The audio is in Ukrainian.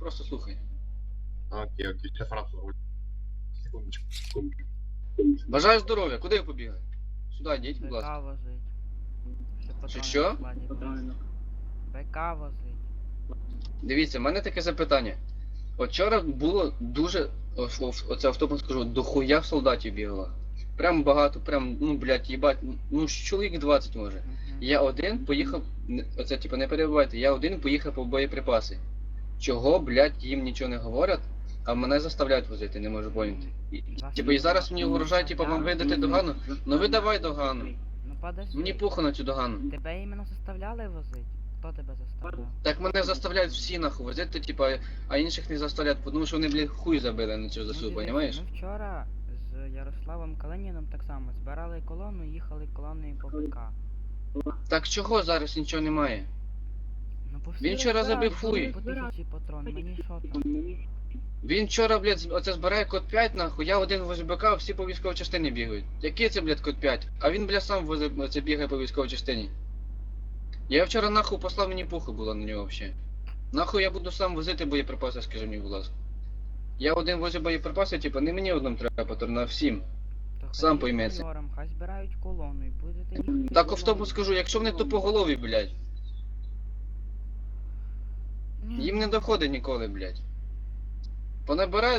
Просто слухай. Окей, окей, сейчас раз руль. Секундочку, секундочку. Бажаю здоров'я, куди ви побігли? Сюди йдіть, будь ласка. БК возить. Патрони що? БК возить. Дивіться, в мене таке запитання. От вчора було дуже. Оце автобус скажу, дохуя солдатів бігало. Прям багато, прям, ну, блядь, їбать, ну, чоловік 20 може. Я один поїхав, оце типу не перебувайте, я один поїхав по боєприпаси. Чого, блядь, їм нічого не говорять, а мене заставляють возити, не можу поняти. Типу, і зараз мені угрожають, типу, вам видати догану. Ну ви давай догану. Ну подожди. Мені похуй на цю догану. Тебе іменно заставляли возить? Хто тебе заставляв? Так мене заставляють всі нахуй возити, типу, а інших не заставляють, тому що вони, блядь, хуй забили на цю Ну, засу, дивись, понімаєш? Ми вчора з Ярославом Калиніном так само збирали колону і їхали колоною по БК. Так чого зараз нічого немає? Він вчора забив хуй. Мені що там? Він вчора, блядь, оце збирає код 5, нахуй, я один возле БК, всі по військовій частині бігають. Який це, блядь, код 5? А він, блядь, сам возле, оце бігає по військовій частині. Я вчора нахуй послав мені пуху було на нього взагалі. Нахуй я буду сам возити боєприпаси, скажи мені, будь ласка. Я один возю боєприпаси, типу, не мені одному треба патрон, а всім. То Сам пойметься. Хай збирають колону і будете їхати. Так автобус скажу, якщо вони тупоголові, блядь, Ні, їм не доходить ніколи, блядь. Понабирають